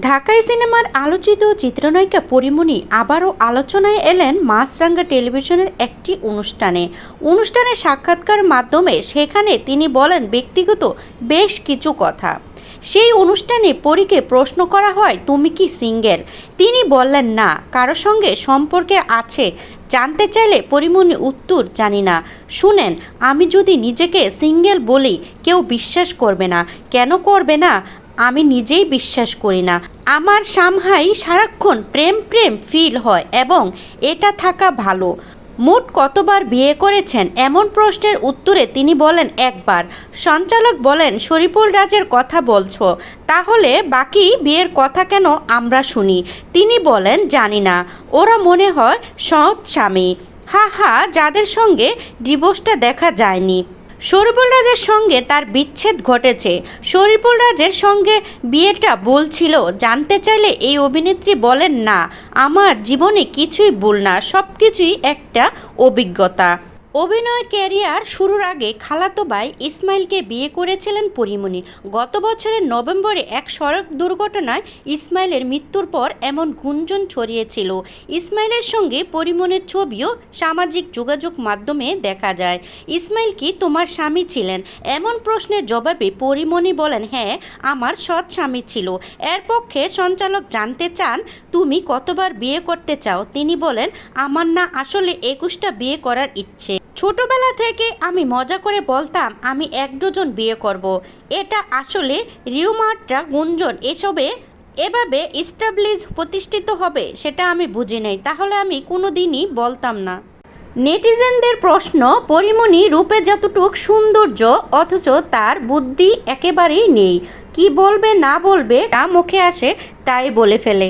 ঢাকাই সিনেমার আলোচিত চিত্রনায়িকা পরিমণি আবারও আলোচনায় এলেন মাছরাঙ্গা টেলিভিশনের একটি অনুষ্ঠানে। অনুষ্ঠানে সাক্ষাৎকার মাধ্যমে সেখানে তিনি বলেন ব্যক্তিগত বেশ কিছু কথা। সেই অনুষ্ঠানে পরীকে প্রশ্ন করা হয়, তুমি কি সিঙ্গেল? তিনি বললেন, না, কারও সঙ্গে সম্পর্কে আছে। জানতে চাইলে পরিমণি উত্তর জানি না। শুনেন, আমি যদি নিজেকে সিঙ্গেল বলি, কেউ বিশ্বাস করবে না। কেন করবে না? আমি নিজেই বিশ্বাস করি না। আমার সামহাই সারাক্ষণ প্রেম প্রেম ফিল হয় এবং এটা থাকা ভালো। মোট কতবার বিয়ে করেছেন এমন প্রশ্নের উত্তরে তিনি বলেন একবার। সঞ্চালক বলেন, শরীফুল রাজের কথা বলছো, তাহলে বাকি বিয়ের কথা কেন আমরা শুনি? তিনি বলেন, জানি না। ওরা মনে হয় সৎ স্বামী। হা হা, যাদের সঙ্গে ডিভোর্সটা দেখা যায়নি। শরীফুল রাজের সঙ্গে তার বিচ্ছেদ ঘটেছে। শরীফুল রাজের সঙ্গে বিয়েটা বলছিল জানতে চাইলে এই অভিনেত্রী বলেন, না, আমার জীবনে কিছুই ভুল না সব কিছুই একটা অভিজ্ঞতা। অভিনয় ক্যারিয়ার শুরুর আগে খালাতো ভাই ইসমাইলকে বিয়ে করেছিলেন পরিমণি। গত বছরের নভেম্বরে এক সড়ক দুর্ঘটনায় ইসমাইলের মৃত্যুর পর এমন গুঞ্জন ছড়িয়েছিল। ইসমাইলের সঙ্গে পরিমণের ছবিও সামাজিক যোগাযোগ মাধ্যমে দেখা যায়। ইসমাইল কি তোমার স্বামী ছিলেন? এমন প্রশ্নের জবাবে পরিমণি বলেন হ্যাঁ আমার সৎ স্বামী ছিল। এর পক্ষে সঞ্চালক জানতে চান, তুমি কতবার বিয়ে করতে চাও? তিনি বলেন, আমার না আসলে একুশটা বিয়ে করার ইচ্ছে। ছোটবেলা থেকে আমি মজা করে বলতাম, আমি এক ডজন বিয়ে করব। এটা আসলে রিউমার্টরা গুঞ্জন, এসবে এভাবে ইস্টাবলিশ প্রতিষ্ঠিত হবে সেটা আমি বুঝি নাই। তাহলে আমি কোনো দিনই বলতাম না। নেটিজেনদের প্রশ্ন, পরিমণি রূপে যতটুক সৌন্দর্য, অথচ তার বুদ্ধি একেবারেই নেই। কি বলবে না বলবে তা মুখে আসে, তাই বলে ফেলে।